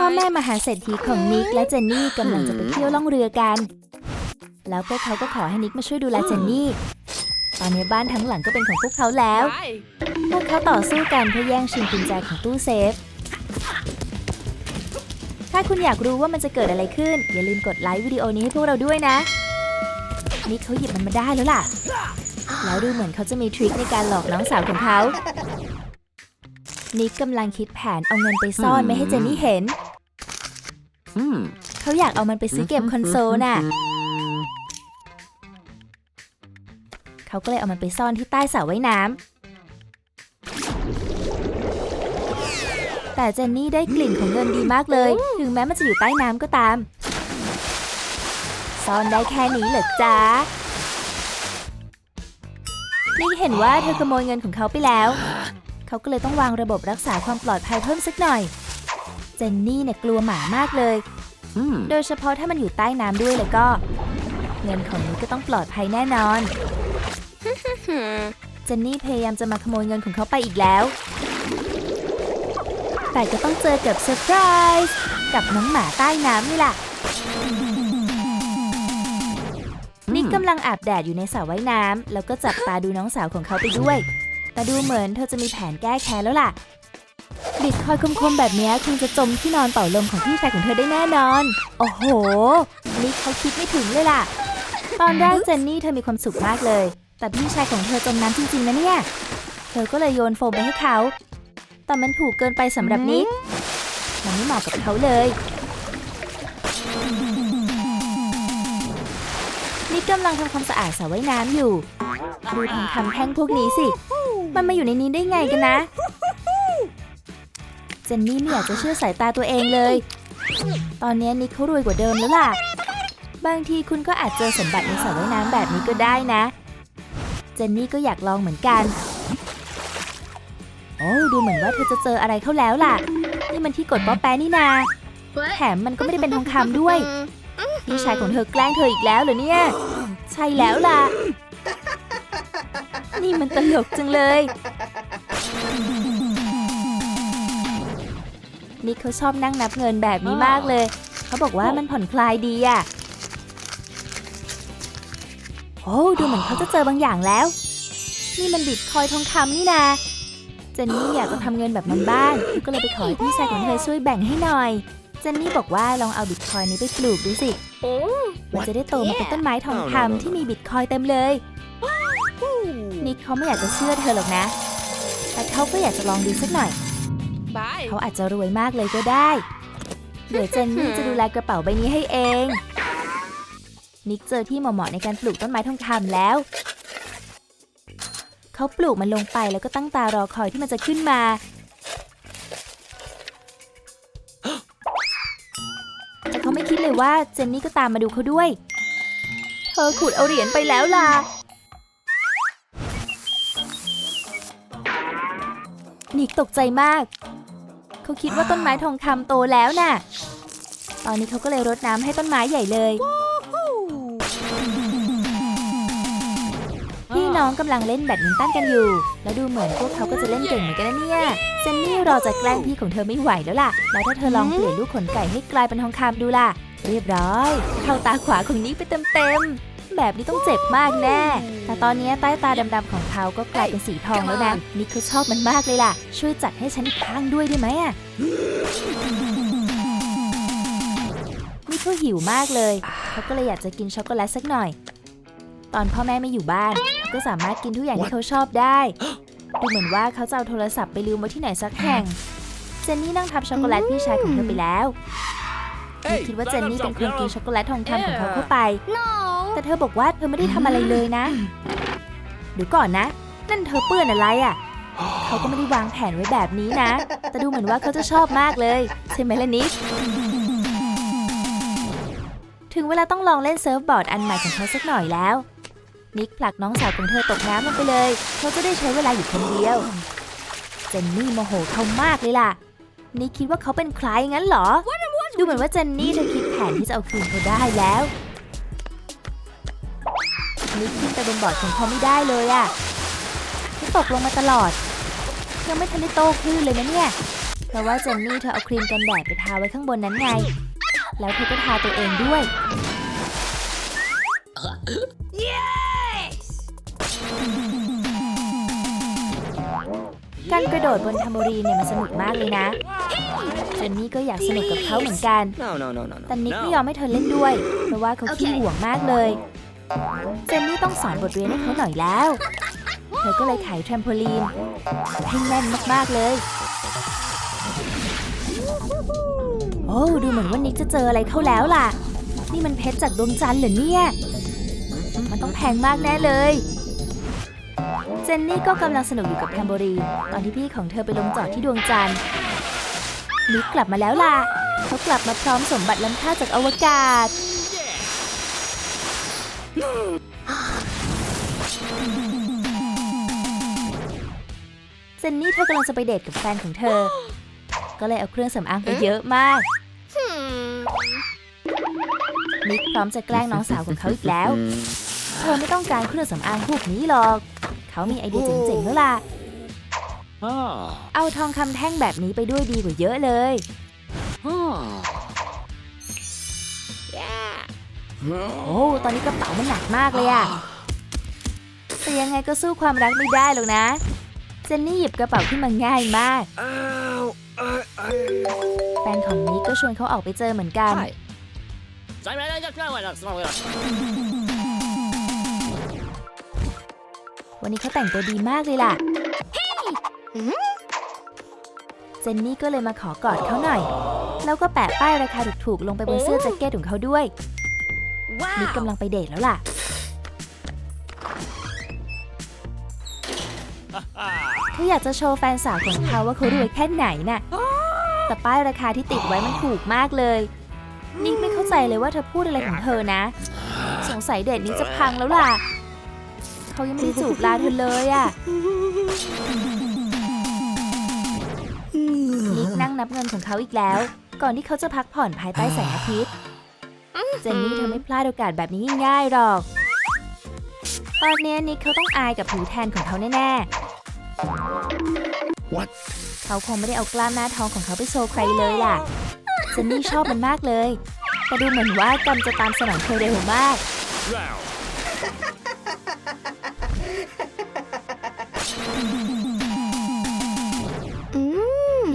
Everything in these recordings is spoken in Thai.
พ่อแม่มหาเศรษฐีของนิกและเจนนี่กำลังจะไปเที่ยวล่องเรือกัน แล้วพวกเขาก็ขอให้นิกมาช่วยดูแลเจนนี่ ตอนนี้บ้านทั้งหลังก็เป็นของพวกเขาแล้ว พวกเขาต่อสู้กันเพื่อแย่งชิงกุญแจของตู้เซฟ ถ้าคุณอยากรู้ว่ามันจะเกิดอะไรขึ้น อย่าลืมกดไลค์วิดีโอนี้ให้พวกเราด้วยนะ นิกเขาหยิบมันมาได้แล้วล่ะ แล้วดูเหมือนเขาจะมีทริคในการหลอกน้องสาวของเขา นิกกำลังคิดแผนเอาเงินไปซ่อนไม่ให้เจนนี่เห็น Hmm. เขาอยากเอามันไปซื้อเกมคอนโซลน่ะ เขาก็เลยเอามันไปซ่อนที่ใต้สระว่ายน้ำ แต่เจนนี่ได้กลิ่นของเงินดีมากเลย ถึงแม้มันจะอยู่ใต้น้ำก็ตาม ซ่อนได้แค่นี้เหรอจ๊ะนี่เห็นว่าเธอขโมยเงินของเขาไปแล้ว เขาก็เลยต้องวางระบบรักษาความปลอดภัยเพิ่มสักหน่อย เจนนี่เนี่ยกลัวหมามากเลย Hmm. โดยเฉพาะถ้ามันอยู่ใต้น้ำด้วยแล้วก็ เงินของนี้ก็ต้องปลอดภัยแน่นอน เจนนี่พยายามจะมาขโมยเงินของเขาไปอีกแล้ว แต่ก็ต้องเจอกับเซอร์ไพรส์กับน้องหมาใต้น้ำนี่แหละนิกกำลังอาบแดดอยู่ในสระว่ายน้ำแล้วก็จับตาดูน้องสาวของเขาไปด้วย แต่ดูเหมือนเธอจะมีแผนแก้แค้นแล้วล่ะ บิดคอยคมๆแบบนี้คงจะจมที่นอนเป่าลมของพี่ชายของเธอได้แน่นอน โอ้โห นี่เขาคิดไม่ถึงเลยล่ะ ตอนแรกเจนนี่เธอมีความสุขมากเลย แต่พี่ชายของเธอจมน้ำจริงๆนะเนี่ย เธอก็เลยโยนโฟมไปให้เขา แต่มันถูกเกินไปสำหรับนิกมันไม่เหมาะกับเขาเลย กำลังทำความสะอาดสระว่ายน้ำอยู่ ดูทองคำแท่งพวกนี้สิ มันมาอยู่ในนี้ได้ไงกันนะ เจนนี่ไม่อยากจะเชื่อสายตาตัวเองเลย ตอนนี้นิกเขารวยกว่าเดิมแล้วล่ะ บางทีคุณก็อาจเจอสมบัติในสระว่ายน้ำแบบนี้ก็ได้นะ เจนนี่ก็อยากลองเหมือนกัน โอ้ดูเหมือนว่าเธอจะเจออะไรเข้าแล้วล่ะ นี่มันที่กดป๊อปแปะนี่นา แถมมันก็ไม่ได้เป็นทองคำด้วยพี่ชายของเธอแกล้งเธออีกแล้วเหรอเนี่ย ใช่แล้วล่ะ นี่มันตลกจังเลยนิกเขาชอบนั่งนับเงินแบบนี้มากเลย เขาบอกว่ามันผ่อนคลายดีอะ โอ้ดูเหมือนเขาจะเจอบางอย่างแล้ว นี่มันบิตคอยทองคำนี่นาเจนนี่อยากจะทำเงินแบบมันบ้าง ก็เลยไปขอพี่ชายของเธอช่วยแบ่งให้หน่อย เจนนี่บอกว่าลองเอาบิตคอยน์นี้ไปปลูกดูสิมันจะได้โตมาเป็นต้นไม้ทองคำที่มีบิตคอยน์เต็มเลยนิกเขาไม่อยากจะเชื่อเธอหรอกนะ แต่เขาก็อยากจะลองดูสักหน่อยบายเขาอาจจะรวยมากเลยก็ได้ เดี๋ยวเจนนี่จะดูแลกระเป๋าใบนี้ให้เอง นิกเจอที่เหมาะๆในการปลูกต้นไม้ทองคำแล้ว เขาปลูกมันลงไปแล้วก็ตั้งตารอคอยที่มันจะขึ้นมา ว่าเจนนี่ก็ตามมาดูเขาด้วย เธอขุดเอาเหรียญไปแล้วล่ะ นิกตกใจมาก เขาคิดว่าต้นไม้ทองคำโตแล้วน่ะ ตอนนี้เขาก็เลยรดน้ำให้ต้นไม้ใหญ่เลย w น้องกำลังเล่นแบดมินตันกันอยู่ แล้วดูเหมือนพวกเขาก็จะเล่นเก่งเหมือนกันนะเนี่ยเจนนี่รอจะแกล้งพี่ของเธอไม่ไหวแล้วล่ะ แล้วถ้าเธอลองเปลี่ยนลูกขนไก่ให้กลายเป็นทองคำดูล่ะ เรียบร้อย เข้าตาขวาของนิกไปเต็มๆ แบบนี้ต้องเจ็บมากแน่ แต่ตอนนี้ใต้ตาดำๆของเขาก็กลายเป็นสีทองแล้วนะ นิกเขาชอบมันมากเลยล่ะ ช่วยจัดให้ฉันอีกข้างด้วยได้ไหมอะนี่เขาหิวมากเลย เขาก็เลยอยากจะกินช็อกโกแลตสักหน่อย ตอนพ่อแม่ไม่อยู่บ้าน ก็สามารถกินทุกอย่างที่เขาชอบได้ ดูเหมือนว่าเขาจะเอาโทรศัพท์ไปลืมไว้ที่ไหนสักแห่ง เจนนี่นั่งทับช็อกโกแลตพี่ชายของเธอไปแล้วนิกคิดว่าเจนนี่เป็นคนกินช็อกโกแลตทองคำของเขาเข้าไป แต่เธอบอกว่าเธอไม่ได้ทำอะไรเลยนะเดี๋ยวก่อนนะ นั่นเธอเปื้อนอะไรอะ เขาก็ไม่ได้วางแผนไว้แบบนี้นะ แต่ดูเหมือนว่าเขาจะชอบมากเลย ใช่ไหมล่ะนิกถึงเวลาต้องลองเล่นเซิร์ฟบอร์ดอันใหม่ของเขาสักหน่อยแล้ว นิกผลักน้องสาวของเธอตกน้ำลงไปเลยเขาจะได้ใช้เวลาอยู่คนเดียว เจนนี่โมโหเขามากเลยล่ะ นิกคิดว่าเขาเป็นใครงั้นเหรอ ดูเหมือนว่าเจนนี่เธอคิดแผนที่จะเอาคืนเขาได้แล้วนิกขึ้นไปบนบอร์ดของเขาไม่ได้เลยอะเขาตกลงมาตลอด ยังไม่ทันได้โต้คลื่นเลยนะเนี่ยเธราะว่าเจนนี่เธอเอาครีมกันแดดไปทาไว้ข้างบนนั้นไง แล้วเธอก็ทาตัวเองด้วย การกระโดดบนทัมโบรีนเนี่ยมันสนุกมากเลยนะเจนนี่ก็อยากสนุกกับเขาเหมือนกัน No, no, no, no, no. แต่นิกไม่ยอมให้เธอเล่นด้วย เพราะว่าเขาขี้ห่วงมากเลย เจนนี่ต้องสอนบทเรียนให้เขาหน่อยแล้ว เธอก็เลยไขแทรมโพลีนให้แน่นมากๆเลย โอ้ดูเหมือนว่านิกจะเจออะไรเข้าแล้วล่ะ นี่มันเพชรจากดวงจันทร์เหรอเนี่ย มันต้องแพงมากแน่เลย เจนนี่ก็กำลังสนุกอยู่กับแทมโบรีน ตอนที่พี่ของเธอไปลงจอดที่ดวงจันทร์นิกกลับมาแล้วล่ะ เขากลับมาพร้อมสมบัติล้ำค่าจากอวกาศ เจนนี่เธอกำลังจะไปเดทกับแฟนของเธอ ก็เลยเอาเครื่องสำอางไปเยอะมากนิกพร้อมจะแกล้งน้องสาวของเขาอีกแล้ว เธอไม่ต้องการเครื่องสำอางพวกนี้หรอก เขามีไอเดียเจ๋งๆแล้วล่ะ Ah. เอาทองคำแท่งแบบนี้ไปด้วยดีกว่าเยอะเลย Ah. โอ้ ตอนนี้กระเป๋ามันหนักมากเลยอะแต่ยังไงก็สู้ความรักไม่ได้หรอกนะ เจนนี่หยิบกระเป๋าขึ้นมาง่ายมาก Ow! Uh, uh. แฟนของนิกก็ชวนเขาออกไปเจอเหมือนกัน Hi. วันนี้เขาแต่งตัวดีมากเลยล่ะ เจนนี่ก็เลยมาขอกอดเขาหน่อย แล้วก็แปะป้ายราคาถูกๆ ลงไปบนเสื้อแจ็คเก็ตของเขาด้วยนิกกำลังไปเดทแล้วล่ะ เขาอยากจะโชว์แฟนสาวของเขาว่าเขารวยแค่ไหนน่ะ แต่ป้ายราคาที่ติดไว้มันถูกมากเลย นิกไม่เข้าใจเลยว่าเธอพูดอะไรของเธอนะ สงสัยเดทนี้จะพังแล้วล่ะ เขายังไม่ได้จูบลาเธอเลยอะนิกนั่งนับเงินของเขาอีกแล้ว ก่อนที่เขาจะพักผ่อนภายใต้แสงอาทิตย์ เจนนี่เธอไม่พลาดโอกาสแบบนี้ง่ายๆหรอก ตอนนี้นิกเขาต้องอายกับผิวแทนของเขาแน่ๆ What? เขาคงไม่ได้เอากล้ามหน้าท้องของเขาไปโชว์ใครเลยล่ะ เจนนี่ชอบมันมากเลย แต่ดูเหมือนว่ากรรมจะตามสนองเธอเร็วมาก Wow.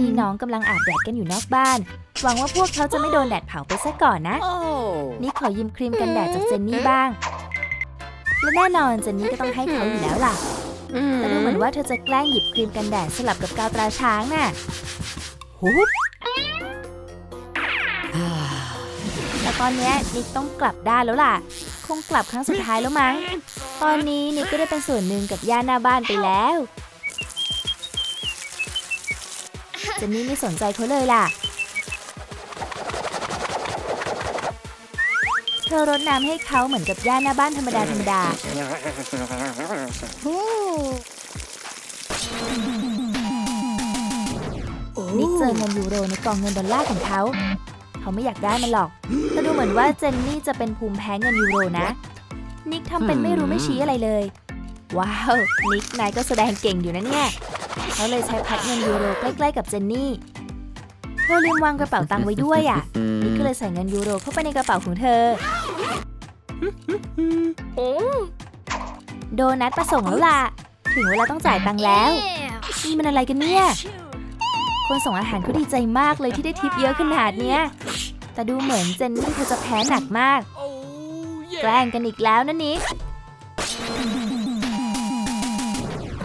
พี่น้องกำลังอาบแดดกันอยู่นอกบ้าน หวังว่าพวกเขาจะไม่โดนแดดเผาไปซะก่อนนะ Oh. นี่ขอยืมครีมกันแดดจากเจนนี่บ้าง และแน่นอนเจนนี่ก็ต้องให้เขาอยู่แล้วล่ะแต่ดูเหมือนว่าเธอจะแกล้งหยิบครีมกันแดดสลับกับกาวตราช้างน่ะหูแต่ตอนเนี้ยนิกต้องกลับด้านแล้วล่ะค งกลับครั้งสุดท้ายแล้วมั้ง ตอนนี้นิกก็ได้เป็นส่วนหนึ่งกับย่าหน้าบ้านไปแล้วเจนนี่ไม่สนใจเขาเลยล่ะ เธอรดน้ำให้เขาเหมือนกับย่าหน้าบ้านธรรมดาธรรมดานิกเจอเงินยูโรในกองเงินดอลลาร์ของเขา เขาไม่อยากได้มันหรอก แต่ดูเหมือนว่าเจนนี่จะเป็นภูมิแพ้เงินยูโรนะ นิกทำเป็นไม่รู้ไม่ชี้อะไรเลย ว้าว นิกนายก็แสดงเก่งอยู่นะเนี่ยเขาเลยใช้พัดเงินยูโรใกล้ๆกับเจนนี่ เธอลืมวางกระเป๋าตังค์ไว้ด้วยอะ นิกก็เลยใส่เงินยูโรเข้าไปในกระเป๋าของเธอ โดนัทประสงค์แล้วล่ะ ถึงเวลาต้องจ่ายตังค์แล้ว นี่มันอะไรกันเนี่ย คนส่งอาหารเขาดีใจมากเลยที่ได้ทิปเยอะขนาดเนี้ย แต่ดูเหมือนเจนนี่เธอจะแพ้หนักมาก Oh แกล้งกันอีกแล้วนะนิก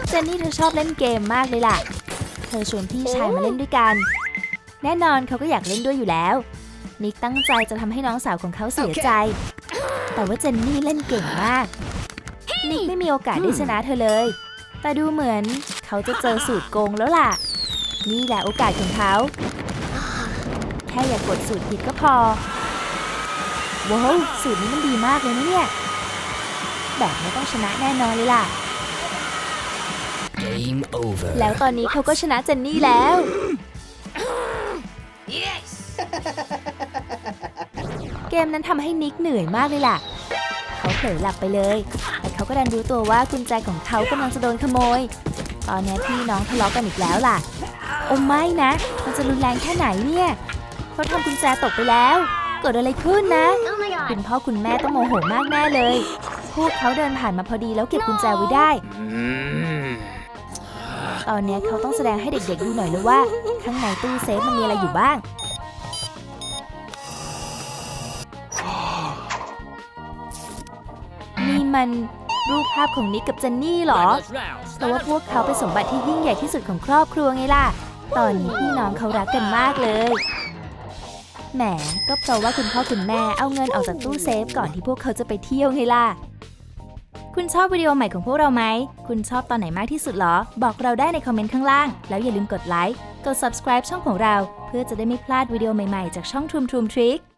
เจนนี่เธอชอบเล่นเกมมากเลยล่ะ เธอชวนพี่ชายมาเล่นด้วยกัน แน่นอนเขาก็อยากเล่นด้วยอยู่แล้ว นิกตั้งใจจะทำให้น้องสาวของเขาเสียใจ แต่ว่าเจนนี่เล่นเก่งมาก นิกไม่มีโอกาสได้ชนะเธอเลย แต่ดูเหมือนเขาจะเจอสูตรโกงแล้วล่ะ นี่แหละโอกาสของเขา แค่อย่ากดสูตรผิดก็พอ ว้าวสูตรนี้มันดีมากเลยนะเนี่ย แบบไม่ต้องชนะแน่นอนเลยล่ะ Game over. แล้วตอนนี้เขาก็ชนะเจนนี่แล้ว เกมนั้นทำให้นิกเหนื่อยมากเลยล่ะ เขาเผลอหลับไปเลย แต่เขาก็ดันรู้ตัวว่ากุญแจของเขากำลังจะโดนขโมย ตอนนี้พี่น้องทะเลาะกันอีกแล้วล่ะ โอ้ไม่นะ มันจะจะรุนแรงแค่ไหนเนี่ย เขาทำกุญแจตกไปแล้ว เกิดอะไรขึ้นนะ คุณพ่อคุณแม่ต้องโมโหมากแน่เลย พวกเขาเดินผ่านมาพอดีแล้วเก็บกุญแจไว้ได้ ตอนนี้เขาต้องแสดงให้เด็กๆดูหน่อยเลยว่า ข้างในตู้เซฟมันมีอะไรอยู่บ้าง นี่มันรูปภาพของนิกกับเจนนี่เหรอเพราะว่าพวกเขาเป็นสมบัติที่ยิ่งใหญ่ที่สุดของครอบครัวไงล่ะ ตอนนี้พี่น้องเขารักกันมากเลย แหมก็เพราะว่าคุณพ่อคุณแม่เอาเงินออกจากตู้เซฟก่อนที่พวกเขาจะไปเที่ยวไงล่ะ คุณชอบวิดีโอใหม่ของพวกเราไหม คุณชอบตอนไหนมากที่สุดเหรอ บอกเราได้ในคอมเมนต์ข้างล่าง แล้วอย่าลืมกดไลค์ กด subscribe ช่องของเรา เพื่อจะได้ไม่พลาดวิดีโอใหม่ๆ จากช่อง Troom Troom Trick